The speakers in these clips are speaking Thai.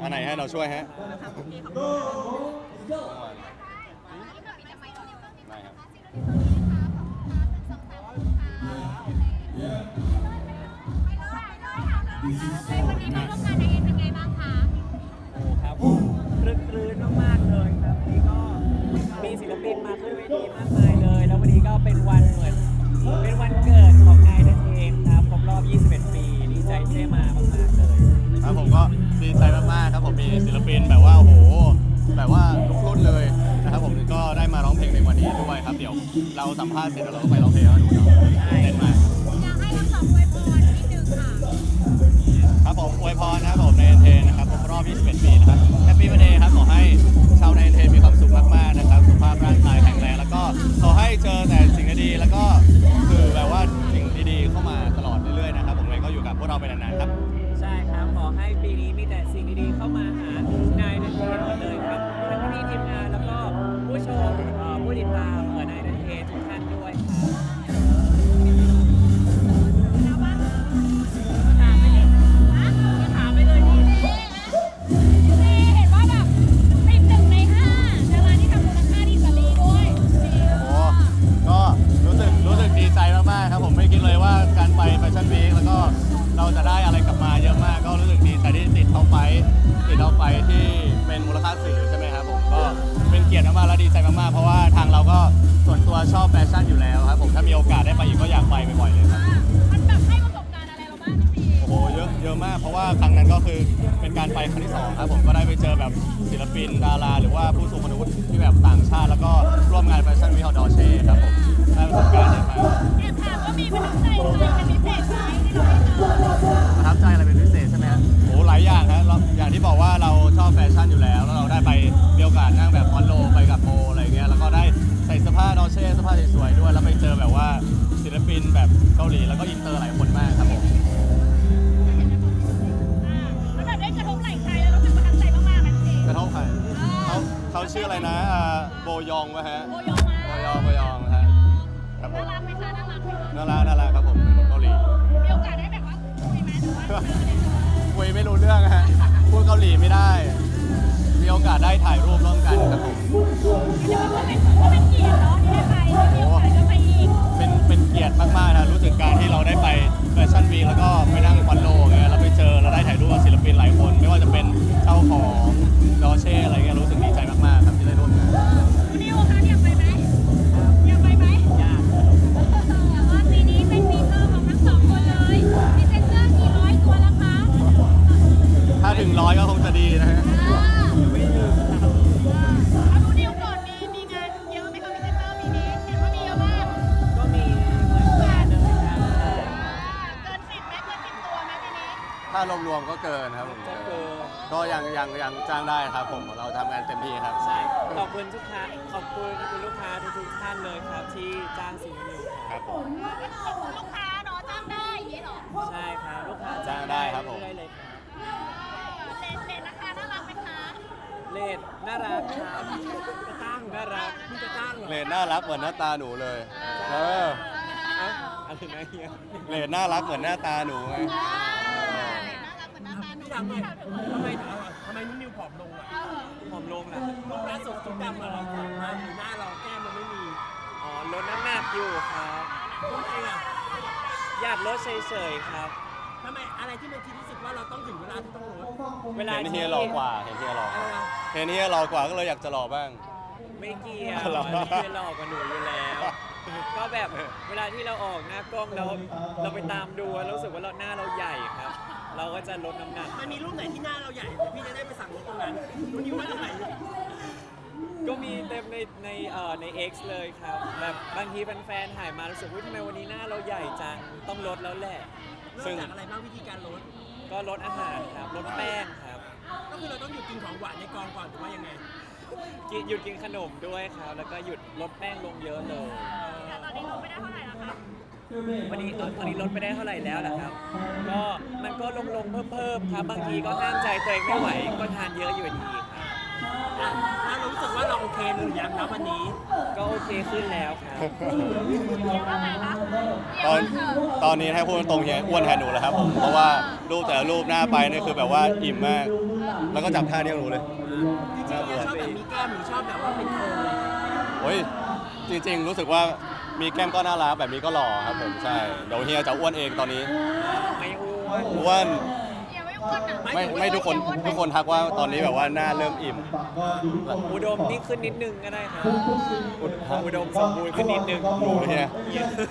อันไหนให้เราช่วยฮะได้ครับวันนี้มาร่วมงานในเอ็นเป็นไงบ้างคะ โอ้ครับคลึกคลื้นมากๆเลยครับวันนี้ก็มีศิลปินมาขึ้นเวทีมากมายเลย แล้ววันนี้ก็เป็นวันเหมือนเป็นวันเกิดของนายนั่นเองครับครบรอบ 21 ปี ดีใจที่ได้มามากๆเลย ครับผมก็ ดีใจมากๆครับผมมีศิลปินแบบว่าโอ้โหแบบว่าทุกรุ่นเลยนะครับผมก็ได้มาร้องเพลงในวันนี้ด้วยครับเดี๋ยวเราสัมภาษณ์เสร็จแล้วเราก็ไปร้องเพลงแล้วหนูเนาะเต้นมากอยากให้ทั้งสองอวยพรนิดนึงค่ะครับผมอวยพรนะครับผมในเทนนะครับครบรอบ21ปีนะครับแฮปปี้วันเดย์ครับขอให้ชาวในเทนมีความสุขมากๆนะครับสุขภาพร่างกายแข็งแรงแล้วก็ขอให้เจอแต่สิ่งดีๆแล้วก็คือแบบว่าสิ่งดีๆเข้ามาตลอดเรื่อยๆนะครับผมเลยก็อยู่กับพวกเราไปนานๆครับ ให้ปีนี้มีแต่สิ่งดีๆเข้ามาหานายนันเทนหมดเลยครับทั้งพี่ทีมงานแล้วก็ผู้ชมเอ่อผู้ติดตามเอ่อนายนันเทนทุกท่านด้วยครับ ถามไปเลยนะถามไปเลยนี่นี่เห็นว่าแบบติดหนึ่งในห้าดาราที่ทำมูลค่าดีกว่าลีด้วยนี่โอ้ก็รู้สึกรู้สึกดีใจมากๆครับผมไม่คิดเลยว่าการไปแฟชั่นวีค เราจะได้อะไรกลับมาเยอะมากก็รู้สึกดีใจที่ติดท็อปไฟว์ติดท็อปไฟว์ที่เป็นมูลค่าสื่อใช่ไหมครับผมก็เป็นเกียรติมากๆและดีใจมากๆเพราะว่าทางเราก็ส่วนตัวชอบแฟชั่นอยู่แล้วครับผมถ้ามีโอกาสได้ไปอีกก็อยากไปบ่อยๆเลยครับ มันแบบให้ประสบการณ์อะไรเราบ้างพี่ปีโอ้โหเยอะเยอะมากเพราะว่าครั้งนั้นก็คือเป็นการไปครั้งที่สองครับผมก็ได้ไปเจอแบบศิลปินดารา หรือว่าผู้ทรงคุณวุที่แบบต่างชาติ แล้วก็ร่วมงานแฟชั่นวีคดอเช่ครับผม สื้อผ้าสวยๆด้วย แล้วไปเจอแบบว่าศิลปินแบบเกาหลีแล้วก็อินเตอร์หลายคนมากครับผมแล้วแบบได้กระทบไหล่ใครแล้วรู้สึกประทับใจมากๆนะพี่กระทบใครเขาเขาชื่ออะไรนะอ่าโบยองไหมฮะโบยองมาโบยองโบยองฮะครับผน่ามรักไหมคะน่ารักไหมคะน่ารักน่ารักครับผมเป็นคนเกาหลี มีโอกาสได้แบบว่าคุยไหมหรือว่าคุยไม่รู้เรื่องฮะ พูดเกาหลีไม่ได้ มีโอกาสได้ถ่ายรูปร่วมกันครับผม เดี๋ยวก็เป็นก็เป็นเกีารวมๆก็เกินครับผมก็คือก็ยังยังยังจ้างได้ครับผมเราทำงานเต็มที่ครับ ใช่ขอบคุณทุกค้าขอบคุณคุณลูกค้าทุกๆท่านเลยครับที่จ้างสิ่งนี้คครัรับบผม ขอบคุณลูกค้าเนาะจ้างได้อย่างนี้เหรอใช่ครับลูกค้าจ้างได้ครับผม เอยๆเลยครับเลนเลนราคาน่ารักไหมคะเลดน่ารักครับจะตั้งน่ารักพี่จะตั้งเหรอเลนน่ารักเหมือนหน้าตาหนูเลย เออเอ้าอะไรนะเฮียเลนน่ารักเหมือนหน้าตาหนูไงน่ารักเหมื อนหน้าตาหนูพี่ถามหน่อยทำไมทำไมนุ่นนิวผอมลงอะผอมลงนะรูปล่าสุดทุกดำมาเราผอมมาอยู่หน้าเราแก้มมันไม่มีอ๋อลดน้ำหนักอยู่ครับ ทำไมอะอยากลดเฉยๆครับ ทำไมอะไรที่มันคิดรู้สึกว่าเราต้องถึงเวลาที่ต้องลดเวลาเห็นที่เฮียหล่อกว่า เห็นเฮียหล่อกว่าอะไรนะเห็นเฮียหล่อกว่าก็เลยอยากจะหล่อบ้าง ไม่เกี่ยวหรออันนี้คือหลอกกับหนูอยู่แล้ว ก็แบบเวลาที่เราออกหน้ากล้องเราเราไปตามดูแล้วรู้สึกว่าเราหน้าเราใหญ่ครับ เราก็จะลดน้ำหนัก มันมีรูปไหนที่หน้าเราใหญ่เดี๋ยวพี่จะได้ไปสั่งลดตรงนั้นนุ่นนิวว่าตรงไหนก็มีเต็มในในเอ่อใน X เลยครับ แบบบางทีแฟนๆถ่ายมารู้สึกว่าทำไมวันนี้หน้าเราใหญ่จัง ต้องลดแล้วแหละ เริ่มจากอะไรบ้างวิธีการลดก็ลดอาหารครับ ลดแป้งครับ ก็คือเราต้องหยุดกินของหวานในกองก่อนหรือว่ายังไงกินหยุดกินขนมด้วยครับ แล้วก็หยุดลดแป้งลงเยอะเลย แต่ตอนนี้ลงไม่ได้เท่าไหร่แล้วครับ วันนี้ตอนตอนนี้ลดไปได้เท่าไหร่แล้วล่ะครับ ก็มันก็ลงลงเพิ่มเพิ่มๆครับ บางทีก็ห้ามใจตัวเองไม่ไหว ก็ทานเยอะอยู่ดีครับอะถ้ารู้สึกว่าเราโอเคหรือยังนะวันนี้ก็โอเคขึ้นแล้วครับเรียกว่าไงคะตอนตอนนี้ให้พูดตรงๆเฮียอ้วนแทนหนูแล้วครับผมเพราะว่ารูปแต่ละรูปหน้าไปนี่คือแบบว่าอิ่มมาก แล้วก็จับท่าเดียวหนูเลยจริงๆเนี่ยชอบแบบมีแก้มหรือชอบแบบว่าเป็นโครงเลยโอ้ยจริง ๆ รู้สึกว่า มีแก้มก็น่ารักแบบนี้ก็หล่อครับผมใช่เดี๋ยวเฮียจะอ้วนเองตอนนี้ไม่อ้วนอ้วนอย่าไม่อ้วนอะไม่ไม่ทุกคนทุกคนทักว่าตอนนี้แบบว่าหน้าเริ่มอิ่มอุดมนี่ขึ้นนิดนึงก็ได้ครับอุดฮะอุดมสมบูรณ์ขึ้นนิดนึงหนูเฮียนิดนึง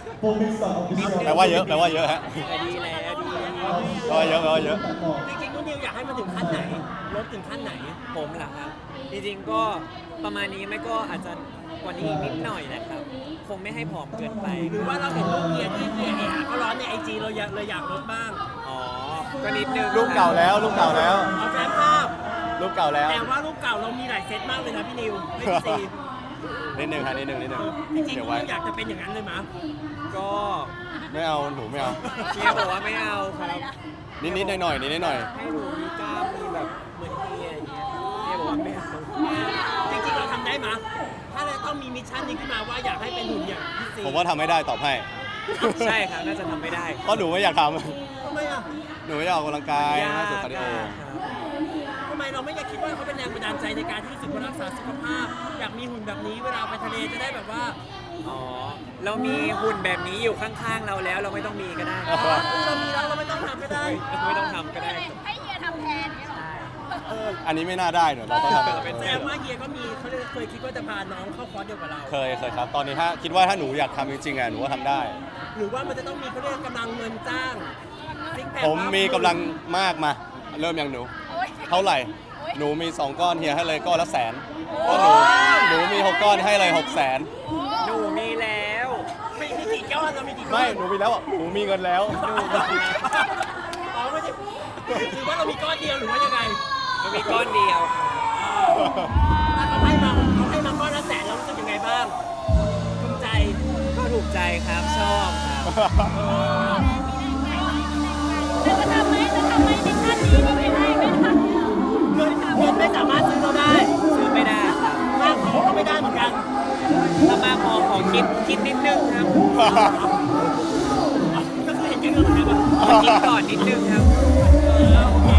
แปลว่าเยอะแปลว่าเยอะฮะแต่ดีแล้วดีแล้วแปลว่าเยอะแปลว่าเยอะจริงๆนุ่นนิวอยากให้มันถึงขั้นไหนลดถึงขั้นไหนผมเหรอครับจริงๆก็ประมาณนี้ไม่ก็อาจจะ กว่านี้อีกนิดหน่อยนะครับคงไม่ให้ผอมเกินไป หรือว่าเราเห็นรูปเกียร์ที่เกียร์เอะก็ร้อนในไอจีเราอยากเลยอยากลดบ้างอ๋อ ก็นิดนึงรูปเก่าแล้วรูปเก่าแล้วเอาแฟนภาพรูปเก่าแล้วแต่ว่ารูปเก่าเรามีหลายเซตมากเลยนะพี่นิวไม่มีซีนนิดนึงฮะนิดนึงนิดนึงจริงๆเดี๋ยวนุ่ไว้นนิวอยากจะเป็นอย่างนั้นเลยมั้ยก็ไม่เอาหนูไม่เอาเฮียบอกว่าไม่เอาครับนิดนิดหน่อยหน่อยนิดนิดหน่อยให้หนูมีกล้ามมีแบบเหมือนเฮียอย่างเงี้ยเฮียบอกว่าไม่เอาจริงๆเราทำได้มั้ย ถ้าเราต้องมีมิชชั่นนี้ขึ้นมาว่าอยากให้เป็นหุ่นอย่างพี่ซีผมว่าทำไม่ได้ตอบให้ใช่ครับน่าจะทำไม่ได้เพราะหนูไม่อยากททำไมอะำหนูไม่อยากออกกำลังกายยาไม่กสุดคาร์ดิโออะครับทำไมเราไม่อยากคิดว่าเขาเป็นแรงบันดาลใจในการที่รู้สึกว่ารักษาสุขภาพ อยากมีหุ่นแบบนี้เวลาไปทะเลจะได้แบบว่าอ๋อเรามีหุ่นแบบนี้อยู่ข้างๆเราแล้วเราไม่ต้องมีก็ได้อ๋อเรามีแล้วเราไม่ต้องทำก็ได้ ไม่ต้องทำก็ได้ ให้ เอออันนี้ไม่น่าได้เนอะเราต้องทำเป็นแสดงว่าเฮียก็มีเขาเรียกเคยคิดว่าจะพาน้องเข้าคอร์สเดียวกับเราเคยเคยครับ ตอนนี้ถ้าคิดว่าถ้าหนูอยากทำจริงๆอะหนูก็ทำได้ หรือว่ามันจะต้องมีเขาเรียกกำลังเงินจ้างซิกแพคผมมีกำลังมากมา เริ่มยังหนูโอ๊ยเท่าไหร่ หนูมี 2 ก้อนเฮียให้เลยก้อนละแสนก็หนูหนูมี 6 ก้อนให้เลย6แสนหนูมีแล้วมีมีกี่ก้อนเรามีกี่ก้อนไม่หนูมีแล้วอะหนูมีเงินแล้ว อ๋อไม่ใช่หรือว่าเรามีก้อนเดียวหรือว่ายังไง มันมีก้อนเดียวถ้าเขาให้มาเขาให้มาก้อนละแสนเรารู้สึกยังไงบ้างภูมิใจก็ถูกใจครับชอบครับแต่จะทำไหมจะทำไหมในชาตินี้ก็ไม่ได้ไม่ทำเงินเงินไม่สามารถซื้อเราได้ซื้อไม่ได้ครับมากพอก็ไม่ได้เหมือนกันถ้ามากพอขอคิดคิดนิดนึงครับก็คือเห็นแก่เงินเหมือนกันขอคิดก่อนนิดนึงครับ เออโอเคขอบ